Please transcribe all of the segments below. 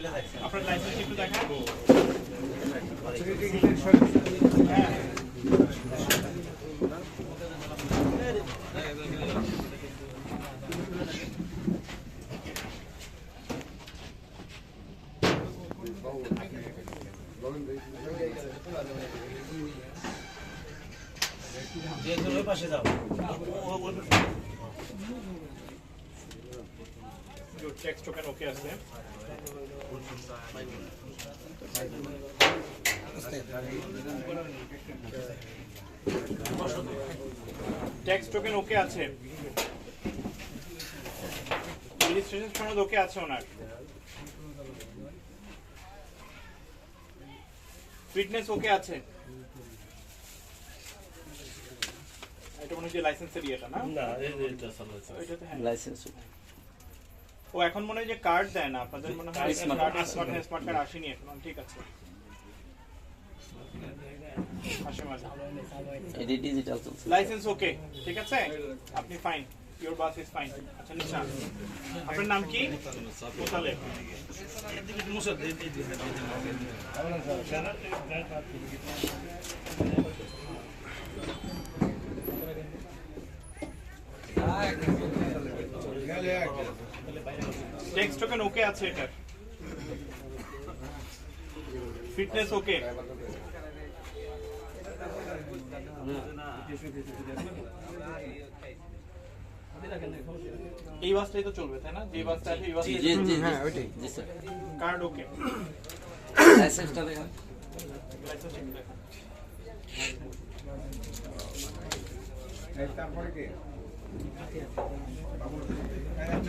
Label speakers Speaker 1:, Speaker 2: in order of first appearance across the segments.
Speaker 1: আপনার লাইসেন্স একটু দেখান।
Speaker 2: পাশে যাও।
Speaker 1: টেক্সট টোকেন ওকে আছে ট্যাক্স টোকেন ওকে আছে রেজিস্ট্রেশন সনদ ওকে আছে ওনার। ফিটনেস ওকে আছে এটা মনে হচ্ছে লাইসেন্সের ইয়েটা না?
Speaker 2: না এটা
Speaker 1: ওইটাতে হ্যাঁ।
Speaker 3: লাইসেন্স
Speaker 1: ও এখন মনে হয় যে কার্ড দেয় না। আপনাদের মনে হয়
Speaker 3: Smart
Speaker 1: card smart smart card আসেনি এখন। ঠিক আছে। আসে মাঝে।
Speaker 3: এটি ডিজিটাল চলছে।
Speaker 1: লাইসেন্স ওকে ঠিক আছে? আপনি fine your bus is fine আচ্ছা নিশা আপনার নাম কি? মোতালেব
Speaker 2: মুসা দিয়ে দিয়ে দিয়ে
Speaker 1: টেক্সট টোকেন ওকে আছে এটার ফিটনেস ওকে এই বাসটাই তো চলবে তাই না যে বাসটা আছে এই বাস
Speaker 3: জি জি জি জি স্যার
Speaker 1: কার্ড ওকে
Speaker 3: লাইসেন্সটা দেখেন
Speaker 1: লাইসেন্স চেক দেখান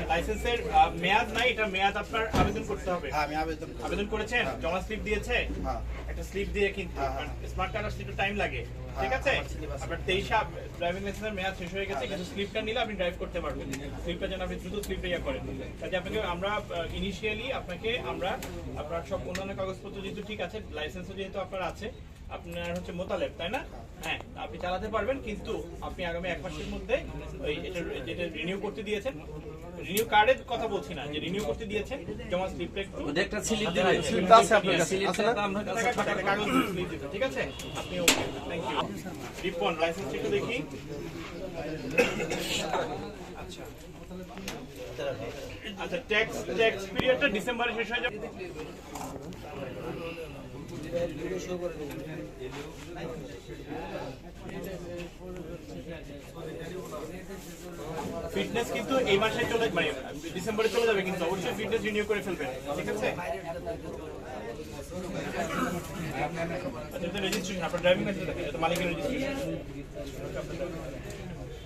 Speaker 1: আচ্ছা, লাইসেন্সের মেয়াদ নাই এটা মেয়াদ আপনার আবেদন করতে হবে।
Speaker 4: হ্যাঁ আমি আবেদন
Speaker 1: আবেদন করেছেন? জমা স্লিপ দিয়েছে?
Speaker 4: হ্যাঁ।
Speaker 1: একটা স্লিপ দিয়ে কিন্তু
Speaker 4: হ্যাঁ, হ্যাঁ।
Speaker 1: স্মার্ট কার্ড আসতে টাইম লাগে। ঠিক আছে। আপনার তেইশে ড্রাইভিং লাইসেন্সের মেয়াদ শেষ হয়ে গেছে কিন্তু স্লিপটা নিলে আপনি ড্রাইভ করতে পারবেন। স্লিপটা যেন আপনি দ্রুত স্লিপটা ইয়া করেন। কাজে আপনাকে আমরা ইনিশিয়ালি আপনাকে আমরা আপনার সব অন্যান্য কাগজপত্র যেহেতু ঠিক আছে লাইসেন্সও যেহেতু আপনার আছে আপনার হচ্ছে মোতালেব তাই না? হ্যাঁ। আপনি চালাতে পারবেন কিন্তু আপনি আগামী এক মাসের মধ্যে ওই এটা যেটা রিনিউ করতে দিয়েছেন রিনিউ কার্ডের কথা বলছি না যে রিনিউ করতে দিয়েছেন জমা স্লিপটা একটু
Speaker 3: ওটা একটা স্লিপ দিবেন
Speaker 1: স্লিপটা আছে। আপনার কাছে,
Speaker 3: তো আপনার কাছে
Speaker 1: একটা কাগজ স্লিপ দিবেন, ঠিক আছে? আপনি okay thank you Ripon licence একটু দেখি। আচ্ছা। আচ্ছা ট্যাক্স ট্যাক্স পিরিয়ডটা ডিসেম্বরে শেষ হয়ে যাবে। ফিটনেস কিন্তু এই মাসে চলে মানে ডিসেম্বরে চলে যাবে কিন্তু অবশ্যই ফিটনেস রিনিউ করে ফেলবেন। ঠিক আছে? আচ্ছা রেজিস্ট্রেশন আপনার ড্রাইভিং লাইসেন্স দেখেন এটা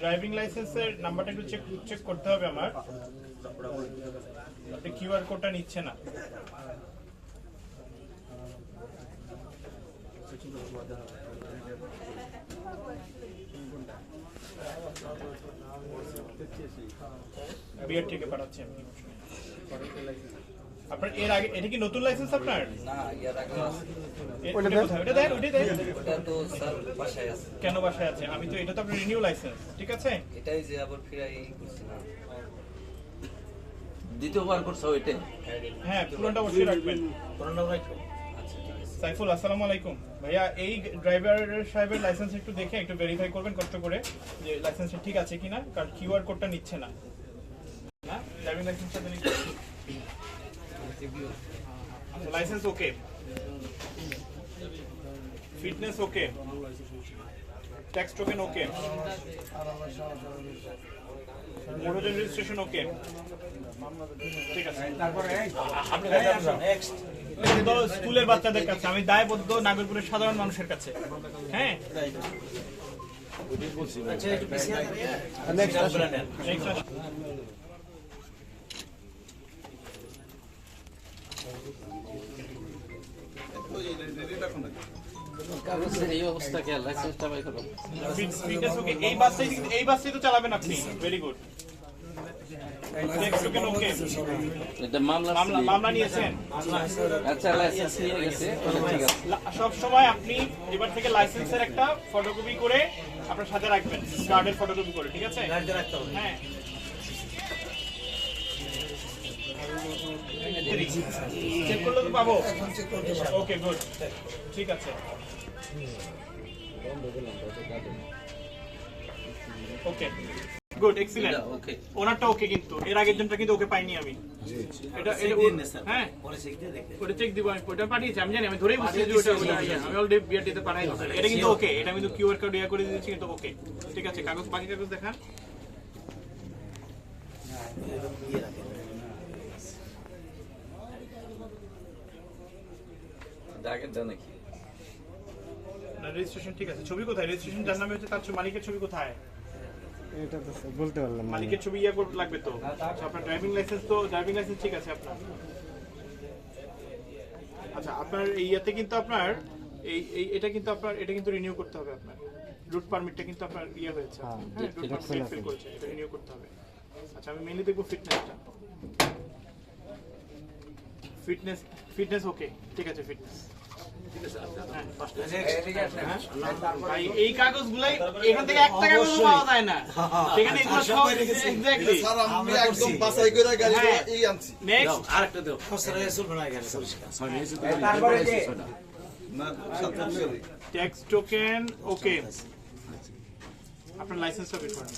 Speaker 1: ড্রাইভিং লাইসেন্সের নাম্বারটা একটু চেক চেক করতে হবে আমার। আপনি কিউআর কোডটা নিচ্ছে না। বিআর থেকে পাঠাচ্ছি আমি। আপনার এর আগে এটা কি নতুন লাইসেন্স আপনার?
Speaker 5: না ইয়ার আগে
Speaker 1: ওটা কোথায়? ওটা দেন। ওটাই দেন
Speaker 5: ওটা তো স্যার বাসায় আছে।
Speaker 1: কেন বাসায় আছে? আমি তো এটা তো আপনার রিনিউ লাইসেন্স ঠিক আছে?
Speaker 5: এটাই যে আবার ফিরাই করছি না।
Speaker 3: দ্বিতীয়বার করছ ওইটা
Speaker 1: হ্যাঁ পুরোটা অবশ্যই রাখবেন।
Speaker 5: আচ্ছা ঠিক
Speaker 1: সাইফুল আসসালামু আলাইকুম। ভাইয়া এই ড্রাইভার সাহেবের লাইসেন্স একটু দেখে একটু ভেরিফাই করবেন কষ্ট করে যে লাইসেন্সটা ঠিক আছে কিনা কারণ কিউআর কোডটা নিচ্ছে না। না? ড্রাইভিং লাইসেন্সটা দিলে licence okay fitness okay tax token okay motor registration okay ঠিক আছে। এটা তো স্কুলের বাচ্চাদের কাছে। আমি দায়বদ্ধ নাগরপুরের সাধারণ মানুষের কাছে। হ্যাঁ? Next আসুন।
Speaker 3: কাগজের
Speaker 1: আপনি সব সময় আপনি এবার থেকে লাইসেন্সের একটা ফটোকপি করে আপনার সাথে রাখবেন কার্ডের ফটোকপি করে ঠিক আছে হ্যাঁ চেক করলে তো পাবো। ওকে গুড ঠিক আছে। ওকে গুড এক্সিলেন্ট
Speaker 3: ওকে
Speaker 1: ওনারটা ওকে কিন্তু। এর আগের জনটা কিন্তু ওকে পাইনি আমি। এটা। হ্যাঁ।
Speaker 2: পরে চেক দিয়ে দেখতে
Speaker 1: ওটা চেক দিব আমি। ওটা পাঠিয়েছি আমি জানি আমি ধরেই বুঝছি যে ওটা ওটা। আমি অলরেডি বিআরটিতে পাঠাই দিয়েছি এটা কিন্তু ওকে এটা কিন্তু কিউআর কোড ইয়া করে দিয়েছি কিন্তু ওকে ঠিক আছে কাগজ বাকি কাগজ দেখান।
Speaker 2: ইয়ে
Speaker 3: আগেরটা নাকি
Speaker 1: রেজিস্ট্রেশন ঠিক আছে। ছবি কোথায়? রেজিস্ট্রেশন যার নামে হচ্ছে তার মালিকের ছবি কোথায়?
Speaker 4: এটা তো বলতে পারলাম
Speaker 1: মালিকের ছবি ইয়া করতে লাগবে তো। আচ্ছা, আপনার ড্রাইভিং লাইসেন্স তো ড্রাইভিং লাইসেন্স ঠিক আছে আপনার। আচ্ছা আপনার এই ইয়াতে কিন্তু আপনার এই এই এটা কিন্তু আপনার এটা কিন্তু রিনিউ করতে হবে আপনার। রুট পারমিটটা কিন্তু আপনার ইয়ে হয়েছে।
Speaker 4: হ্যাঁ,
Speaker 1: রুট
Speaker 4: এটা
Speaker 1: পারমিট ফিল করেছে এটা রিনিউ করতে হবে। আচ্ছা আমি মেইনলি দেখব ফিটনেসটা ফিটনেস ফিটনেস ওকে ঠিক আছে ফিটনেস হ্যাঁ, পাঁচটা। এই কাগজগুলাই এখান থেকে একটা কাগজ পাওয়া যায় না। সেখানে এগুলো সব এক্স্যাক্টলি
Speaker 6: স্যার আমি একদম বাছাই করে গাড়ি
Speaker 1: হ্যাঁ।
Speaker 6: এই আনছি।
Speaker 1: নেক্সট
Speaker 2: আরেকটা দাও।
Speaker 6: সাতটা
Speaker 1: ট্যাক্স টোকেন ওকে আপনার লাইসেন্সটা বের করেন।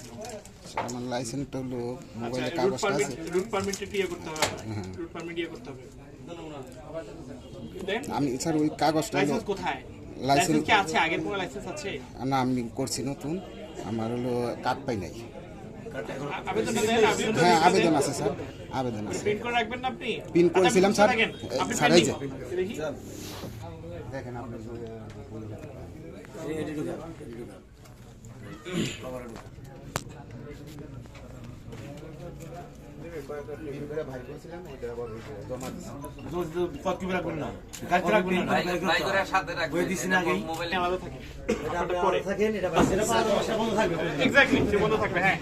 Speaker 4: আমার লাইসেন্সটা হলো মোবাইলে
Speaker 1: রুট
Speaker 4: কাগজটা
Speaker 1: পারমিট
Speaker 4: আছে।
Speaker 1: রুট পারমিটটা ইয়ে করতে হবে। রুট পারমিট ইয়ে করতে হবে।
Speaker 4: আমি স্যার ওই কাগজটা
Speaker 1: লাইসেন্স কোথায়?
Speaker 4: লাইসেন্স-
Speaker 1: কি আছে? আগের কোনো লাইসেন্স আছে?
Speaker 4: না আমি করছি নতুন। আমার হলো কার্ড পাই নাই। হ্যাঁ আবেদন আছে স্যার। আবেদন আছে।
Speaker 1: প্রিন্ট করে রাখবেন না আপনি?
Speaker 4: Print
Speaker 1: আচ্ছা,
Speaker 4: করেছিলাম, স্যার। স্যার, এই যে। দেখেন আপনি
Speaker 2: এডি ঢুকা এডি ঢুকা কভারে
Speaker 1: এক্স্যাক্টলি সে বন্ধ থাকবে হ্যাঁ।